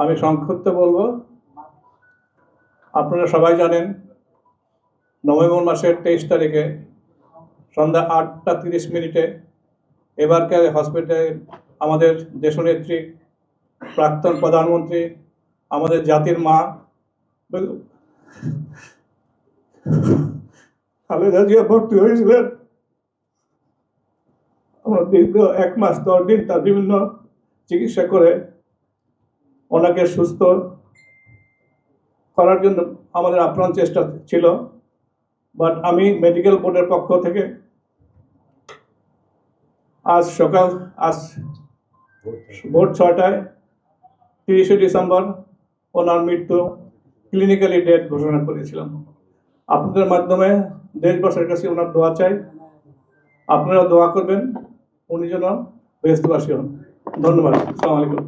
আমি সংক্ষিপ্ত বলব। আপনারা সবাই জানেন, নভেম্বর মাসের তেইশ তারিখে সন্ধ্যা আটটা তিরিশ মিনিটে এবারকার হসপিটালে আমাদের দেশনেত্রী, প্রাক্তন প্রধানমন্ত্রী, আমাদের জাতির মা, খালেদা জিয়া ভর্তি হয়েছিলেন। আমরা দীর্ঘ এক মাস, দশ দিন তার বিভিন্ন চিকিৎসা করে ওনাকে সুস্থ করার জন্য আমাদের আপ্রাণ চেষ্টা ছিল। বাট আমি মেডিকেল বোর্ডের পক্ষ থেকে আজ সকাল, আজ ভোর ছয়টায় তিরিশে ডিসেম্বর ওনার মৃত্যু ক্লিনিক্যালি ডেথ ঘোষণা করেছিলাম। আপনাদের মাধ্যমে দেশবাসীর কাছে ওনার দোয়া চাই। আপনারা দোয়া করবেন, উনি যেন ব্যস্তবাসী হন। ধন্যবাদ। আসসালামু আলাইকুম।